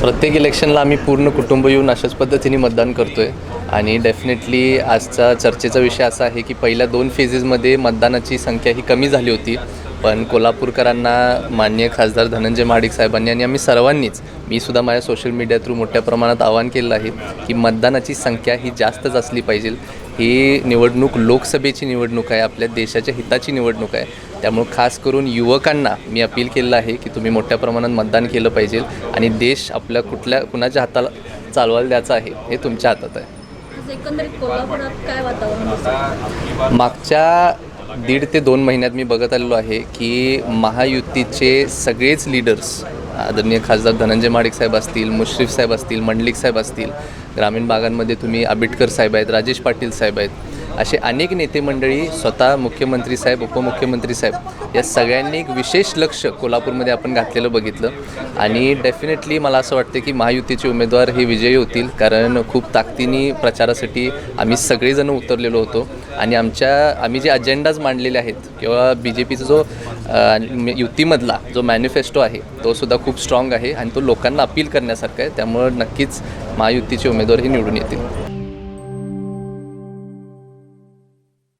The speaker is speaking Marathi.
प्रत्येक इलेक्शनला आम्ही पूर्ण कुटुंब येऊन अशाच पद्धतीने मतदान करतो आहे आणि डेफिनेटली आजचा चर्चेचा विषय असा आहे की पहिल्या दोन फेजेसमध्ये मतदानाची संख्या ही कमी झाली होती. पण कोल्हापूरकरांना माननीय खासदार धनंजय महाडिक साहेबांनी आणि आम्ही सर्वांनीच मी सुद्धा माझ्या सोशल मीडिया थ्रू मोठ्या प्रमाणात आवाहन केलं आहे की मतदानाची संख्या ही जास्तच असली पाहिजे. ही निवडणूक लोकसभेची निवडणूक आहे आपल्या देशाच्या हिताची निवडणूक आहे. त्यामुळं खास करून युवकांना मी अपील केलं आहे की तुम्ही मोठ्या प्रमाणात मतदान केलं पाहिजे आणि देश आपल्या कुठल्या कुणाच्या हाताला चालवायला द्यायचा आहे हे तुमच्या हातात आहे. मागच्या दीड ते दोन महिन्यात मी बघत आलेलो आहे की महायुतीचे सगळेच लीडर्स आदरणीय खासदार धनंजय माडिक साहेब असतील मुश्रीफ साहेब असतील मंडलिक साहेब असतील ग्रामीण भागांमध्ये तुम्ही आंबेडकर साहेब आहेत राजेश पाटील साहेब आहेत असे अनेक नेते मंडळी स्वतः मुख्यमंत्री साहेब उपमुख्यमंत्री साहेब या सगळ्यांनी एक विशेष लक्ष कोल्हापूरमध्ये आपण घातलेलं बघितलं. आणि डेफिनेटली मला असं वाटतं की महायुतीचे उमेदवार हे विजयी होतील कारण खूप ताकदीने प्रचारासाठी आम्ही सगळेजण उतरलेलो होतो. आणि आमच्या आम्ही जे अजेंडाज मांडलेले आहेत किंवा बी जे पीचा जो युतीमधला जो मॅनिफेस्टो आहे तो सुद्धा खूप स्ट्रॉंग आहे आणि तो लोकांना अपील करण्यासारखा आहे. त्यामुळं नक्कीच महायुतीचे उमेदवार हे निवडून येतील.